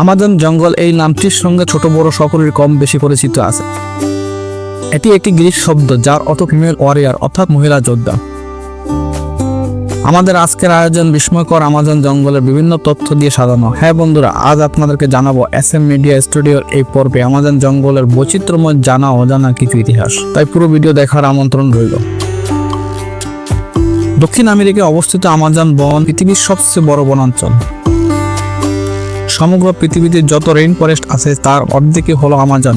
Amazon জঙ্গল এই নামটির সঙ্গে ছোট বড় সকলের কম বেশি পরিচিত আছে। এটি একটি গ্রিক শব্দ যার অর্থ ফিমেল ওয়ারিয়ার অর্থাৎ মহিলা যোদ্ধা। আমাদের আজকের আয়োজন বিস্ময়কর আমাজন জঙ্গলের বিভিন্ন তথ্য দিয়ে সাজানো। হ্যাঁ বন্ধুরা, আজ আপনাদেরকে জানাব এস এম মিডিয়া স্টুডিওর এই পর্বে আমাজন জঙ্গলের বৈচিত্র্যময় জানা, অজানা কিছু ইতিহাস। তাই পুরো ভিডিও দেখার আমন্ত্রণ রইল। দক্ষিণ আমেরিকায় অবস্থিত আমাজন বন পৃথিবীর সবচেয়ে বড় বনাঞ্চল। সমগ্র পৃথিবীতে যত রেইন ফরেস্ট আছে, তার অর্ধেকই হলো আমাজন।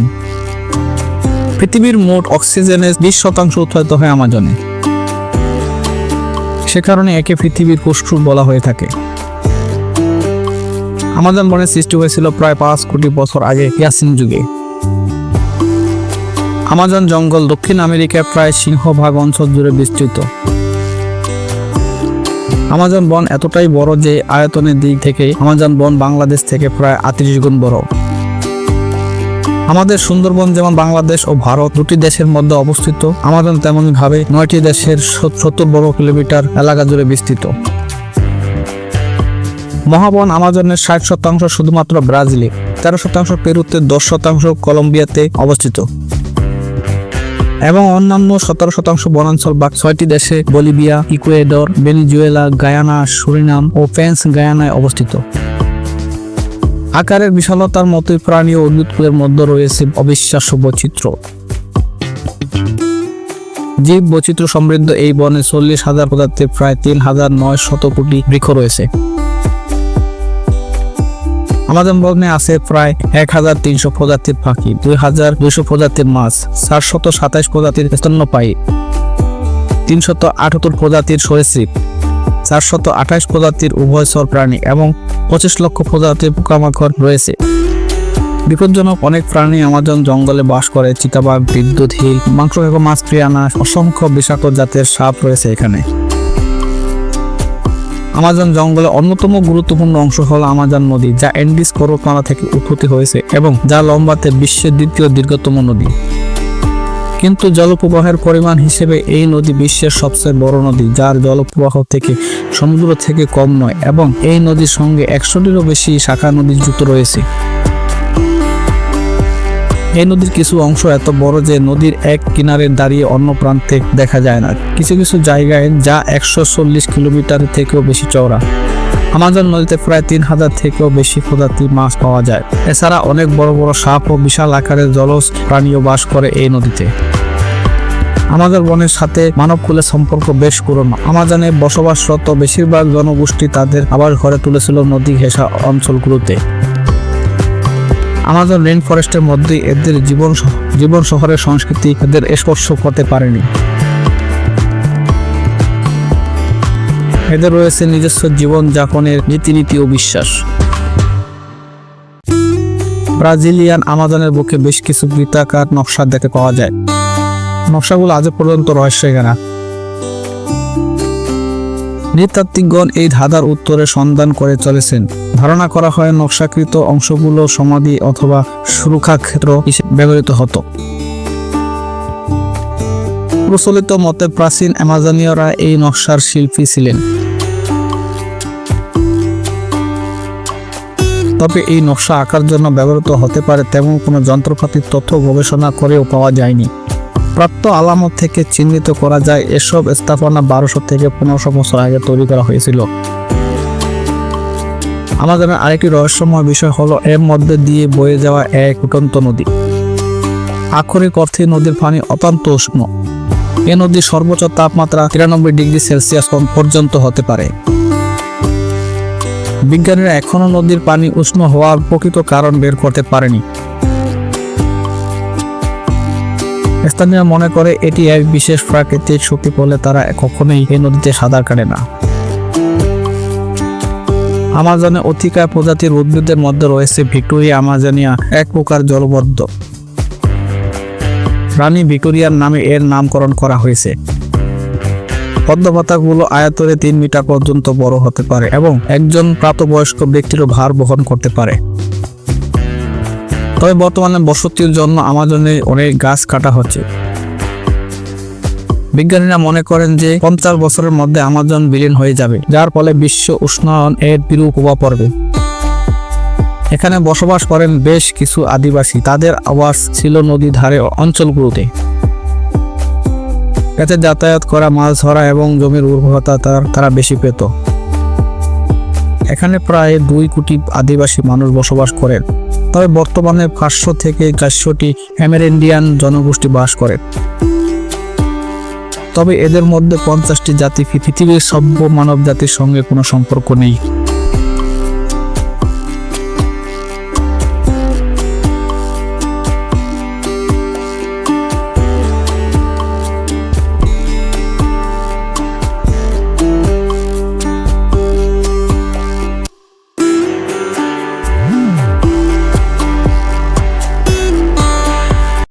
পৃথিবীর মোট অক্সিজেনের বিশ শতাংশ উৎপাদিত হয় আমাজনে। সে কারণে একে পৃথিবীর ফুসফুস বলা হয়ে থাকে। আমাজন বনের সৃষ্টি হয়েছিল প্রায় পাঁচ কোটি বছর আগে ইয়াসিন যুগে। আমাজন জঙ্গল দক্ষিণ আমেরিকায় প্রায় সিংহভাগ অঞ্চল জুড়ে বিস্তৃত। আমাজন বন এতটাই বড় যে আয়তনের দিক থেকে আমাজন বন বাংলাদেশ থেকে প্রায় আত্রিশ গুণ বড়। আমাদের সুন্দরবন যেমন বাংলাদেশ ও ভারত দুটি দেশের মধ্যে অবস্থিত, আমাজন তেমনি ভাবে নয়টি দেশের সত্তর বর্গ কিলোমিটার এলাকা জুড়ে বিস্তৃত। মহাবন আমাজনের ষাট শতাংশ শুধুমাত্র ব্রাজিলে, তেরো শতাংশ পেরুতে, দশ শতাংশ কলম্বিয়াতে অবস্থিত। এবং অন্যান্য সতেরো শতাংশ বনাঞ্চল বা ছয়টি দেশে Bolivia, Ecuador, Venezuela, Guyana, Suriname ও ফ্রান্স গায়ানায় অবস্থিত। আকারের বিশালতার মতোই প্রাণী ও উদ্ভিদকুলের মধ্যে রয়েছে অবিশ্বাস্য বৈচিত্র্য। জীব বৈচিত্র্য সমৃদ্ধ এই বনে চল্লিশ হাজার প্রজাতির প্রায় তিন হাজার নয় শত কোটি বৃক্ষ রয়েছে। আমাদের বনে আছে প্রায় এক হাজার তিনশো প্রজাতির পাখি, দুই হাজার দুইশো প্রজাতির মাছ, চারশত সাতাইশ প্রজাতির স্তন্যপায়ী, তিনশত আটাত্তর প্রজাতির সরীসৃপ, চারশত আঠাশ প্রজাতির উভয়চর প্রাণী এবং পঁচিশ লক্ষ প্রজাতির পোকামাকড় রয়েছে। বিপজ্জনক অনেক প্রাণী আমাজন জঙ্গলে বাস করে, চিতাবাঘ, বিদ্যুৎ, হিল মাংস মাছ প্রিয়ানা অসংখ্য বিষাক্ত জাতের সাপ রয়েছে এখানে। আমাজন জঙ্গলের অন্যতম গুরুত্বপূর্ণ অংশ হল আমাজন নদী, যা এন্ডিস পর্বতমালা থেকে উৎপত্তি হয়েছে এবং যা লম্বাতে বিশ্বের দ্বিতীয় দীর্ঘতম নদী। কিন্তু জলপ্রবাহের পরিমাণ হিসেবে এই নদী বিশ্বের সবচেয়ে বড় নদী, যার জলপ্রবাহ থেকে সমুদ্র থেকে কম নয় এবং এই নদীর সঙ্গে একশোটিরও বেশি শাখা নদী যুক্ত রয়েছে। এই নদীর কিছু অংশ এত বড় যে নদীর এক কিনারে দাঁড়িয়ে অন্য প্রান্তে দেখা যায় না। কিছু কিছু জায়গায় যা একশো চল্লিশ কিলোমিটার থেকেও বেশি চওড়া। আমাজন নদীতে প্রায় তিন হাজার থেকেও বেশি প্রজাতির মাছ পাওয়া যায়। এছাড়া অনেক বড় বড় সাপ ও বিশাল আকারের জলজ প্রাণীও বাস করে এই নদীতে। আমাদের বনের সাথে মানবকুলের সম্পর্ক বেশ পুরনো। আমাজনে বসবাসরত বেশিরভাগ জনগোষ্ঠী তাদের আবার ঘরে তুলেছিল নদী ঘেঁষা অঞ্চলগুলোতে। আমাজন রেন ফরেস্টের মধ্যে এদের জীবন জীবন শহরের সংস্কৃতি এদের স্পর্শ করতে পারেনি। এদের রয়েছে নিজস্ব জীবন যাপনের রীতিনীতি ও বিশ্বাস। ব্রাজিলিয়ান আমাজনের বুকে বেশ কিছু বৃত্তাকার নকশা দেখতে পাওয়া যায়। নকশাগুলো আজও পর্যন্ত রহস্য ঘেরা। নৃতাত্ত্বিকগণ এই ধাঁধার উত্তরে সন্ধান করে চলেছেন। ধারণা করা হয় নকশাকৃত অংশগুলো সমাধি অথবা সুরক্ষা ক্ষেত্র হিসেবে ব্যবহৃত হতো। প্রচলিত মতে প্রাচীন অ্যামাজনীয়রা এই নকশার শিল্পী ছিলেন। তবে এই নকশা আঁকার জন্য ব্যবহৃত হতে পারে তেমন কোনো যন্ত্রপাতির তথ্য গবেষণা করেও পাওয়া যায়নি। প্রাপ্ত আলামত থেকে চিহ্নিত করা যায়, এসব স্থাপনা বারোশো থেকে পনেরোশো বছর আগে তৈরি করা হয়েছিল। আমাদের আরেকটি রহস্যময় বিষয় হলো, এর মধ্যে দিয়ে বয়ে যাওয়া এক উটন্ত নদী। আক্ষরিক অর্থে নদীর পানি অত্যন্ত উষ্ণ। এ নদীর সর্বোচ্চ তাপমাত্রা তিরানব্বই ডিগ্রি সেলসিয়াস পর্যন্ত হতে পারে। বিজ্ঞানীরা এখনও নদীর পানি উষ্ণ হওয়ার প্রকৃত কারণ বের করতে পারেনি। স্থানীয় মনে করে এটি এক বিশেষ প্রাকৃতিক শক্তি বলে তারা কখনোই এই নদীতে সাঁতার কাটে না। আমাজনে অতিকায় প্রজাতির উদ্ভিদের মধ্যে রয়েছে ভিক্টোরিয়া আমাজনিয়া, এক প্রকার জলবদ্ধ। রানী ভিক্টোরিয়ার নামে এর নামকরণ করা হয়েছে। পদ্মপাতাগুলো আয়তরে তিন মিটার পর্যন্ত বড় হতে পারে এবং একজন প্রাপ্তবয়স্ক ব্যক্তিরও ভার বহন করতে পারে। তবে বর্তমানে বসতির জন্য আমাজনে অনেক গাছ কাটা হচ্ছে। বিজ্ঞানীরা মনে করেন যে পঞ্চাশ বছরের মধ্যে আমাজন বিলীন হয়ে যাবে, যার ফলে বিশ্ব উষ্ণায়ন এর বিরূপ প্রভাব পড়বে। এখানে বসবাস করেন বেশ কিছু আদিবাসী, তাদের আবাস ছিল নদী ধারে অঞ্চলগুলোতে। এতে যাতায়াত করা, মাছ ধরা এবং জমির উর্বরতা তার, তারা বেশি পেত। এখানে প্রায় দুই কোটি আদিবাসী মানুষ বসবাস করেন। তবে বর্তমানে পাঁচশো থেকে চারশোটি অ্যামেরিন্ডিয়ান জনগোষ্ঠী বাস করে। তবে এদের মধ্যে পঞ্চাশটি জাতি পৃথিবীর সভ্য মানব জাতির সঙ্গে কোনো সম্পর্ক নেই।